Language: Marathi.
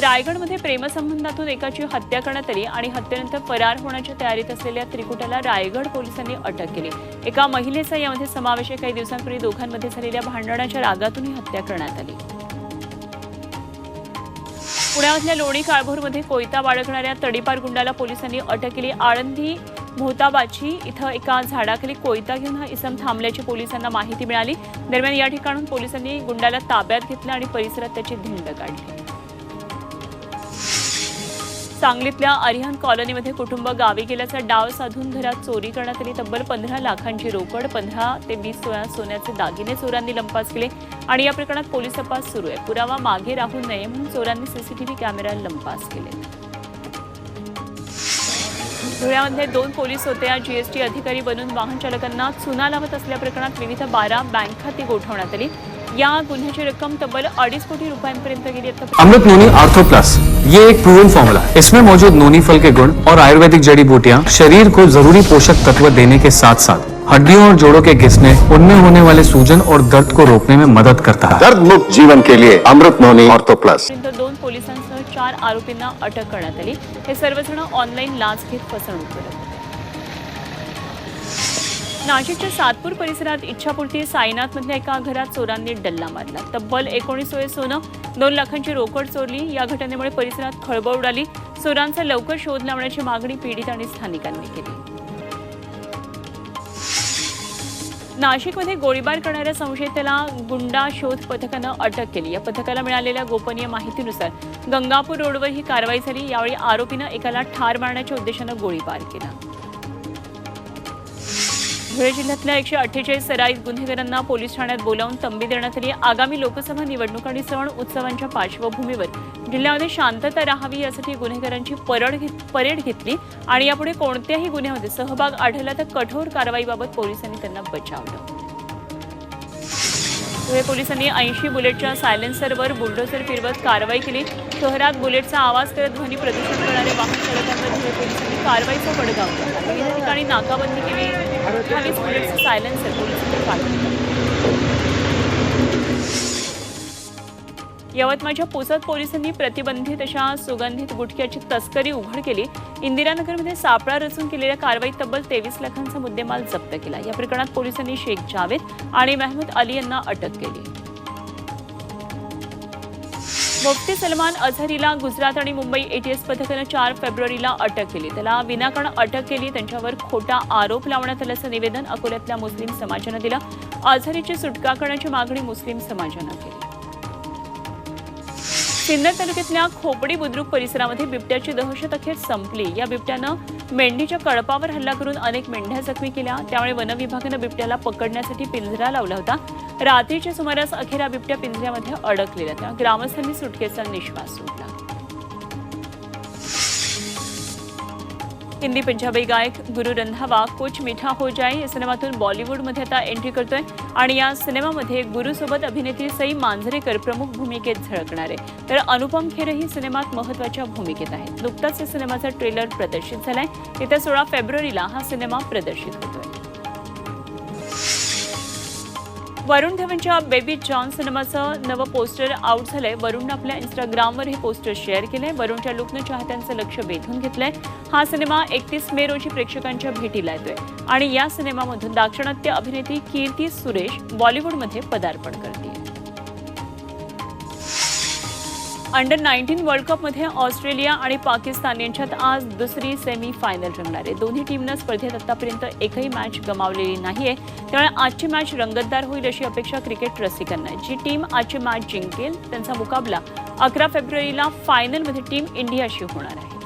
रायगडमध्ये प्रेमसंबंधातून एकाची हत्या करण्यात आली आणि हत्येनंतर फरार होण्याच्या तयारीत असलेल्या त्रिकुटाला रायगड पोलिसांनी अटक केली. एका महिलेचा यामध्ये समावेश आहे. काही दिवसांपूर्वी दोघांमध्ये झालेल्या भांडणाच्या रागातून ही हत्या करण्यात आली. पुण्यामधल्या लोणी काळभोरमध्ये कोयता बाळगणाऱ्या तडीपार गुंडाला पोलिसांनी अटक केली. आळंदी मोहताबाची इथं एका झाडाखाली कोयता घेऊन हा इसम थांबल्याची पोलिसांना माहिती मिळाली. दरम्यान या ठिकाणून पोलिसांनी गुंडाला ताब्यात घेतलं आणि परिसरात त्याची धिंड काढली. सांगलीतल्या अरिहंत कॉलनीमध्ये कुटुंब गावी गेल्याचा डाव साधून घरात चोरी करण्यात आली. तब्बल पंधरा लाखांची रोकड पंधरा ते वीस तोळा सोन्याचे दागिने चोरांनी लंपास केले आणि या प्रकरणात पोलीस तपास सुरू आहे. पुरावा मागे राहू नये म्हणून चोरांनी सीसीटीव्ही कॅमेरा लंपास केले. धुळ्यामध्ये दोन पोलीस होते. या जीएसटी अधिकारी बनून वाहन चालकांना चुना लावत असल्या प्रकरणात विविध बारा बँक खाती गोठवण्यात आली. या गुन्ह्याची रक्कम तब्बल अडीच कोटी रुपयांपर्यंत गेली आता अमृत नोनी आर्थो प्लस ये एक प्रूवन फॉर्मूला है। इसमें मौजूद नोनी फल के गुण और आयुर्वेदिक जड़ी बूटियाँ शरीर को जरूरी पोषक तत्व देने के साथ साथ हड्डियों और जोड़ों के घिसने उनमें होने वाले सूजन और दर्द को रोकने में मदद करता है। दर्द मुक्त जीवन के लिए अमृत नोनी ऑर्थो प्लस। दोन पोलिसांसह चार आरोपींना अटक करण्यात आली. हे सर्वजण ऑनलाईन लाच घेत फसवणूक करत होते. नाशिकच्या सातपूर परिसरात इच्छापूर्ती साईनाथमधल्या एका घरात चोरांनी डल्ला मारला. तब्बल एकोणीस वेळ सोनं दोन लाखांची रोकड चोरली. या घटनेमुळे परिसरात खळबळ उडाली. चोरांचा लवकर शोध लावण्याची मागणी पीडित आणि स्थानिकांनी केली. नाशिकमध्ये गोळीबार करणाऱ्या संशयिताला गुंडा शोध पथकानं अटक केली. या पथकाला मिळालेल्या गोपनीय माहितीनुसार गंगापूर रोडवर ही कारवाई झाली. यावेळी आरोपीनं एकाला ठार मारण्याच्या उद्देशानं गोळीबार केला. धुळे जिल्ह्यातल्या एकशे अठ्ठेचाळीस सराईत गुन्हेगारांना पोलीस ठाण्यात बोलावून तंबी देण्यात आली. आगामी लोकसभा निवडणूक आणि सण उत्सवांच्या पार्श्वभूमीवर जिल्ह्यामध्ये शांतता राहावी यासाठी गुन्हेगारांची परड घेत परेड घेतली आणि यापुढे कोणत्याही गुन्ह्यामध्ये सहभाग आढळला तर कठोर कारवाईबाबत पोलिसांनी त्यांना बचावलं. धुळे पोलिसांनी ऐंशी बुलेटच्या सायलेन्सरवर बुलडोझर फिरवत कारवाई केली. शहरात बुलेटचा आवाज करत ध्वनी प्रदूषण करणारे वाहन चालकांवर धुळे पोलिसांनी कारवाईचा बडगाव विविध ठिकाणी नाकाबंदी केली. अठ्ठावीस बुलेटचे सायलेन्सर पोलिसांनी काढले यवतमाळच्या पुसद पोलिसांनी प्रतिबंधित अशा सुगंधित गुटख्याची तस्करी उघड केली. इंदिरानगरमध्ये सापळा रचून केलेल्या कारवाईत तब्बल तेवीस लाखांचा मुद्देमाल जप्त केला. या प्रकरणात पोलिसांनी शेख जावेद आणि मेहमूद अली यांना अटक केली. मुफ्ती सलमान अझहरीला गुजरात आणि मुंबई एटीएस पथकानं चार फेब्रुवारीला अटक केली. त्याला विनाकारण अटक केली. त्यांच्यावर खोटा आरोप लावण्यात आल्याचं निवेदन अकोल्यातल्या मुस्लिम समाजानं दिलं. अझहरीची सुटका करण्याची मागणी मुस्लिम समाजानं केली. सिन्नर तालुक्यातल्या खोपडी बुद्रुक परिसरामध्ये बिबट्याची दहशत अखेर संपली. या बिबट्यानं मेंढीच्या कळपावर हल्ला करून अनेक मेंढ्या जखमी केल्या. त्यामुळे वनविभागानं बिबट्याला पकडण्यासाठी पिंजरा लावला होता. रात्रीच्या सुमारास अखेर हा बिबट्या पिंजऱ्यामध्ये अडकलेला त्या ग्रामस्थांनी सुटकेचा निश्वास सोडला हिंदी पंजाबी गायक गुरु रंधावा कुछ मिठा हो जाए या सिनेमातून बॉलिवूडमध्ये आता एंट्री करतोय. आणि या सिनेमामध्ये गुरुसोबत अभिनेत्री सई मांजरेकर प्रमुख भूमिकेत झळकणार आहे. तर अनुपम खेरही सिनेमात महत्त्वाच्या भूमिकेत आहेत. नुकताच या सिनेमाचा ट्रेलर प्रदर्शित झालाय. येत्या सोळा फेब्रुवारीला हा सिनेमा प्रदर्शित होतोय. वरुण धवनच्या बेबी जॉन सिनेमाचं नवं पोस्टर आउट झालंय. वरुणनं आपल्या इंस्टाग्रामवर हे पोस्टर शेअर केलंय. वरुणच्या लुकनं चाहत्यांचं लक्ष वेधून घेतलंय. हा सिनेमा एकतीस मे रोजी प्रेक्षकांच्या भेटीला येतोय. आणि या सिनेमामधून दाक्षिणात्य अभिनेत्री कीर्ती सुरेश बॉलिवूडमध्ये पदार्पण करते अंडर नाईन्टीन वर्ल्ड कपमध्ये ऑस्ट्रेलिया आणि पाकिस्तान यांच्यात आज दुसरी सेमी फायनल रंगणार आहे. दोन्ही टीमनं स्पर्धेत आतापर्यंत एकही मॅच गमावलेली नाहीये. त्यामुळे आजची मॅच रंगतदार होईल अशी अपेक्षा क्रिकेट रसिकांना आहे. जी टीम आजची मॅच जिंकेल त्यांचा मुकाबला अकरा फेब्रुवारीला फायनलमध्ये टीम इंडियाशी होणार आहे.